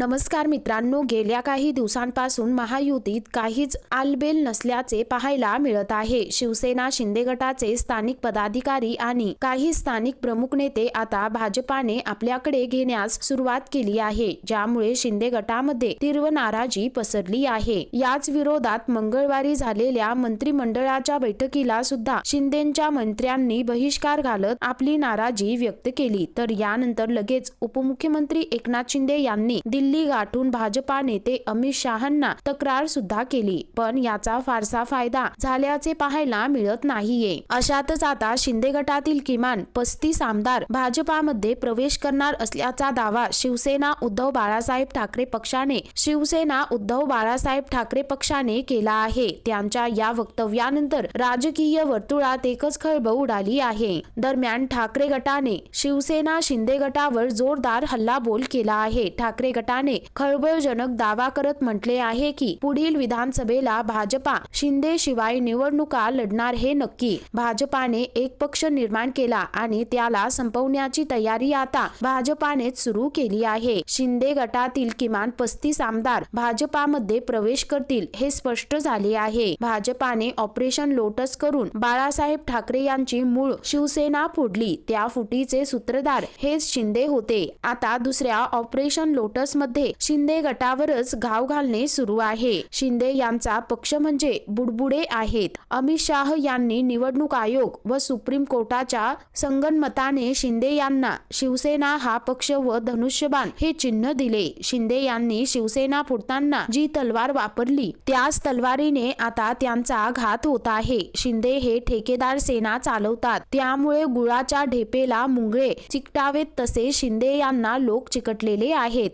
नमस्कार मित्रांनो गेल्या काही दिवसांपासून महायुतीत काहीच आलबेल नसल्याचे पाहायला मिळत आहे. शिवसेना शिंदे गटाचे स्थानिक पदाधिकारी आणि काही स्थानिक प्रमुख नेते आता भाजपाने आपल्याकडे घेण्यास सुरुवात केली आहे ज्यामुळे शिंदे गटामध्ये तीव्र नाराजी पसरली आहे. याच विरोधात मंगळवारी झालेल्या मंत्रिमंडळाच्या बैठकीला सुद्धा शिंदेच्या मंत्र्यांनी बहिष्कार घालत आपली नाराजी व्यक्त केली. तर यानंतर लगेच उपमुख्यमंत्री एकनाथ शिंदे यांनी दिल्ली गाठून भाजपा नेते अमित शहांना तक्रार सुद्धा केली. पण याचा फारसा फायदा झाल्याचे पाहायला मिळत नाहीये. अशातच आता शिंदे गटातील किमान पस्तीस आमदार भाजपामध्ये प्रवेश करणार असल्याचा दावा शिवसेना उद्धव बाळासाहेब ठाकरे पक्षाने शिवसेना उद्धव बाळासाहेब ठाकरे पक्षाने केला आहे. त्यांच्या या वक्तव्यानंतर राजकीय वर्तुळात एकच खळबळ उडाली आहे. दरम्यान ठाकरे गटाने शिवसेना शिंदे गटावर जोरदार हल्लाबोल केला आहे. ठाकरे गटाने खळबळजनक दावा करत म्हटले आहे की पुढील विधानसभेला भाजपा शिंदे शिवाय निवडणुका लढणार हे नक्की. भाजपाने एक पक्ष निर्माण केला आणि त्याला संपवण्याची तयारी आता भाजपानेच सुरू केली आहे. शिंदे गटातील किमान पस्तीस आमदार भाजपामध्ये प्रवेश करतील हे स्पष्ट झाले आहे. भाजपाने ऑपरेशन लोटस करून बाळासाहेब ठाकरे यांची मूळ शिवसेना फोडली. त्या फुटीचे सूत्रधार हेच शिंदे होते. आता दुसऱ्या ऑपरेशन लोटसमध्ये शिंदे गटावरच घाव घालणे सुरू आहे. शिंदे यांचा पक्ष म्हणजे बुडबुडे आहेत. अमित शाह यांनी निवडणूक आयोग व सुप्रीम कोर्टाच्या संगनमताने शिंदे यांना शिवसेना हा पक्ष व धनुष्यबाण हे चिन्ह दिले. शिंदे यांनी शिवसेना फुटताना जी तलवार वापरली त्याच तलवारीने आता त्यांचा घात होत आहे. शिंदे हे ठेकेदार सेना चालवतात. त्यामुळे गुळाच्या ढेपेला मुंगळे चिकटावेत तसे शिंदे यांना लोक चिकटलेले आहेत.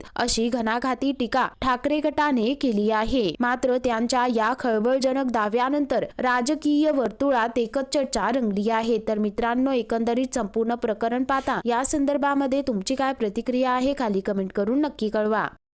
अशी घणाघाती टीका ठाकरे गटाने केली आहे. मात्र त्यांच्या या खळबळजनक दाव्यानंतर राजकीय वर्तुळात एकच चर्चा रंगली आहे. तर मित्रांनो एकंदरीत संपूर्ण प्रकरण पाहता या संदर्भामध्ये तुमची काय प्रतिक्रिया आहे खाली कमेंट करून नक्की कळवा.